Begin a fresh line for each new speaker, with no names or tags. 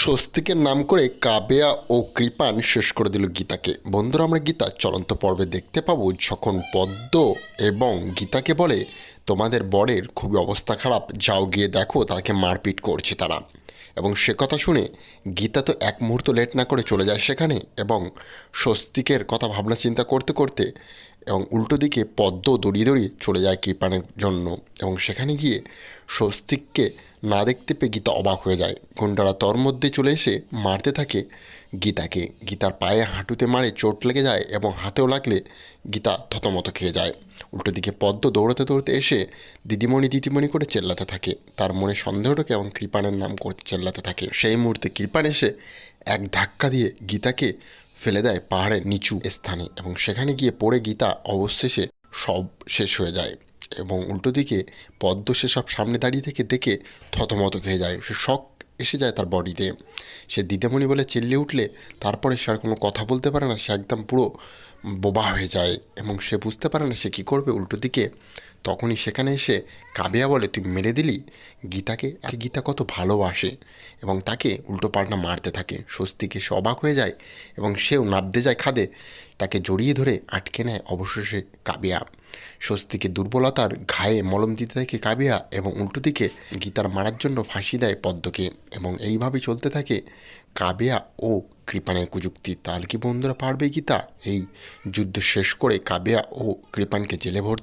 স্বস্তিকের নাম করে কাবেয়া ও কৃপান শেষ করে দিল গীতাকে। বন্ধুরা, আমরা গীতা চলন্ত পর্বে দেখতে পাবো যখন পদ্ম এবং গীতাকে বলে, তোমাদের বরের খুবই অবস্থা খারাপ, যাও গিয়ে দেখো তাকে মারপিট করছে তারা। এবং সে কথা শুনে গীতা তো এক মুহূর্ত লেট না করে চলে যায় সেখানে এবং স্বস্তিকের কথা ভাবনা চিন্তা করতে করতে এবং উল্টো দিকে পদ্ম দড়িয়ে দড়িয়ে চলে যায় কৃপানের জন্য এবং সেখানে গিয়ে স্বস্তিককে না দেখতে পেয়ে গীতা অবাক হয়ে যায়। গুন্ডারা তর মধ্যে চলে এসে মারতে থাকে গীতাকে। গীতার পায়ে হাঁটুতে মারে চোট লেগে যায় এবং হাতেও লাগলে গীতা থতমত খেয়ে যায়। উল্টো দিকে পদ্ম দৌড়াতে দৌড়াতে এসে দিদিমণি দিদিমণি করে চেল্লাতে থাকে। তার মনে সন্দেহ ঢোকে এবং কৃপানের নাম করতে চেল্লাতে থাকে। সেই মুহূর্তে কৃপান এসে এক ধাক্কা দিয়ে গীতাকে ফেলে দেয় পাহাড়ের নিচু স্থানে এবং সেখানে গিয়ে পড়ে গীতা অবশেষে সব শেষ হয়ে যায় এবং উল্টো দিকে পদ্ম সেসব সামনে দাঁড়িয়ে থেকে দেখে থতমত খেয়ে যায়। সে শখ এসে যায় তার বডিতে। সে দিদিমণি বলে চিল্লিয়ে উঠলে তারপরে সে আর কোনো কথা বলতে পারে না, সে একদম পুরো বোবা হয়ে যায় এবং সে বুঝতে পারে না সে কী করবে। উল্টো দিকে তখনই সেখানে এসে কাবিয়া বলে, তুই মেরে দিলি? গীতাকে গীতা কত ভালোবাসে এবং তাকে উল্টো পাল্টা মারতে থাকে। স্বস্তিকে সে অবাক হয়ে যায় এবং সেও নাবতে যায় খাদে। তাকে জড়িয়ে ধরে আটকে নেয় অবশেষে কাবিয়া স্বস্তিকে দুর্বলতার ঘায়ে মলম দিতে থাকে কাবিয়া এবং উল্টো দিকে গীতার মারার জন্য ফাঁসি দেয় পদ্মকে এবং এইভাবে চলতে থাকে। কাবিয়া ও কৃপানের কুযুক্তি। তাহলে কি বন্ধুরা পারবে গীতা? এই যুদ্ধ শেষ করে কাবিয়া ও কৃপানকে জেলে ভর্তি